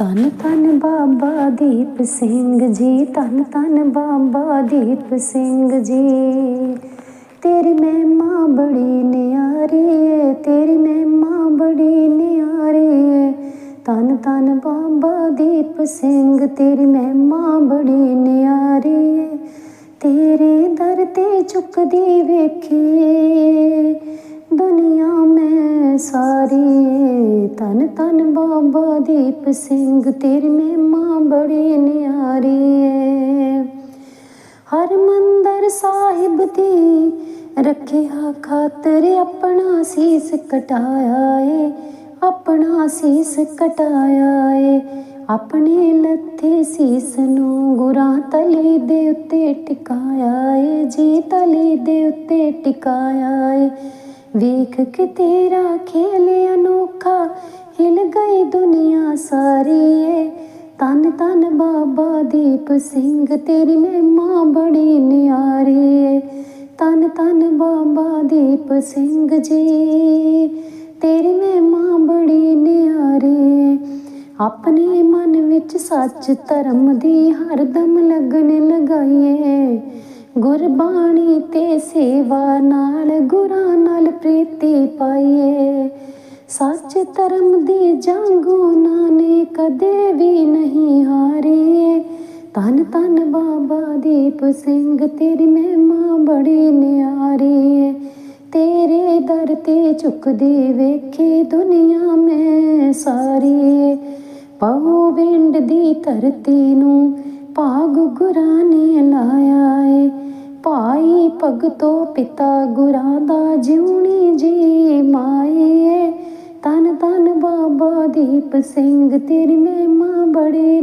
ਧੰਨ ਧੰਨ ਬਾਬਾ ਦੀਪ ਸਿੰਘ ਜੀ, ਧੰਨ ਧੰਨ ਬਾਬਾ ਦੀਪ ਸਿੰਘ ਜੀ। ਤੇਰੀ ਮਹਿਮਾ ਬੜੀ ਨਿਆਰੀ ਏ, ਤੇਰੀ ਮਹਿਮਾ ਬੜੀ ਨਿਆਰੀ ਏ। ਧੰਨ ਧੰਨ ਬਾਬਾ ਦੀਪ ਸਿੰਘ, ਤੇਰੀ ਮਹਿਮਾ ਬੜੀ ਨਿਆਰੀ ਏ। ਤੇਰੇ ਦਰ ਤੇ ਝੁਕਦੀ ਵੇਖੀ, ਦੁਨੀਆ ਸਾਰੀ ਤਨ ਧੰਨ ਬਾਬਾ ਦੀਪ ਸਿੰਘ, ਤੇਰੀ ਮਹਿਮਾ ਬੜੀ ਨਿਆਰੀ ਏ ਹਰ ਮੰਦਰ ਸਾਹਿਬ ਦੀ ਰੱਖਿਆ ਖਾਤਰ ਆਪਣਾ ਸੀਸ ਕਟਾਇਆ ਏ, ਆਪਣਾ ਸੀਸ ਕਟਾਇਆ ਏ। ਆਪਣੇ ਲੱਥੇ ਸੀਸ ਨੂੰ ਗੁਰਾਂ ਤਲੀ ਦੇ ਉੱਤੇ ਟਿਕਾਇਆ ਏ, ਜੀ ਤਲੀ ਦੇ ਉੱਤੇ ਟਿਕਾਇਆ ਏ। ਵੇਖ ਕੇ ਤੇਰਾ ਖੇਲ ਅਨੋਖਾ ਹਿਲ ਗਈ ਦੁਨੀਆ ਸਾਰੀ ਏ ਤਨ ਤਨ ਬਾਬਾ ਦੀਪ ਸਿੰਘ, ਤੇਰੀ ਮਹਿਮਾ ਬੜੀ ਨਿਆਰੀ ਏ ਤਨ ਤਨ ਬਾਬਾ ਦੀਪ ਸਿੰਘ ਜੀ, ਤੇਰੀ ਮਹਿਮਾ ਬੜੀ ਨਿਆਰੀ ਏ ਆਪਣੇ ਮਨ ਵਿੱਚ ਸੱਚ ਧਰਮ ਦੀ ਹਰਦਮ ਲੱਗਣ ਲਗਾਈਏ। ਗੁਰਬਾਣੀ ਤੇ ਸੇਵਾ ਨਾਲ ਗੁਰਾਂ ਨਾਲ ਪ੍ਰੀਤੀ ਪਾਈਏ। ਸੱਚ ਧਰਮ ਦੀ ਜੰਗ ਉਹਨਾਂ ਕਦੇ ਵੀ ਨਹੀਂ ਹਾਰੀ ਤਨ ਤਨ ਬਾਬਾ ਦੀਪ ਸਿੰਘ, ਤੇਰੀ ਮਹਿਮਾ ਬੜੀ ਨਿਆਰੀ ਏ ਤੇਰੇ ਦਰ ਤੇ ਝੁਕਦੀ ਵੇਖੀ ਦੁਨੀਆ ਮੈਂ ਸਾਰੀ ਏ ਵਿੰਡ ਦੀ ਧਰਤੀ ਨੂੰ ਭਾਗ ਗੁਰਾਂ ਨੇ ਭਗਤੋ ਪਿਤਾ ਗੁਰਾਂ ਦਾ ਜਿਉਣੀ ਜੀ ਮਾਏ ਤਨ ਤਨ ਬਾਬਾ ਦੀਪ ਸਿੰਘ, ਤੇਰੀ ਮਹਿਮਾ ਬੜੀ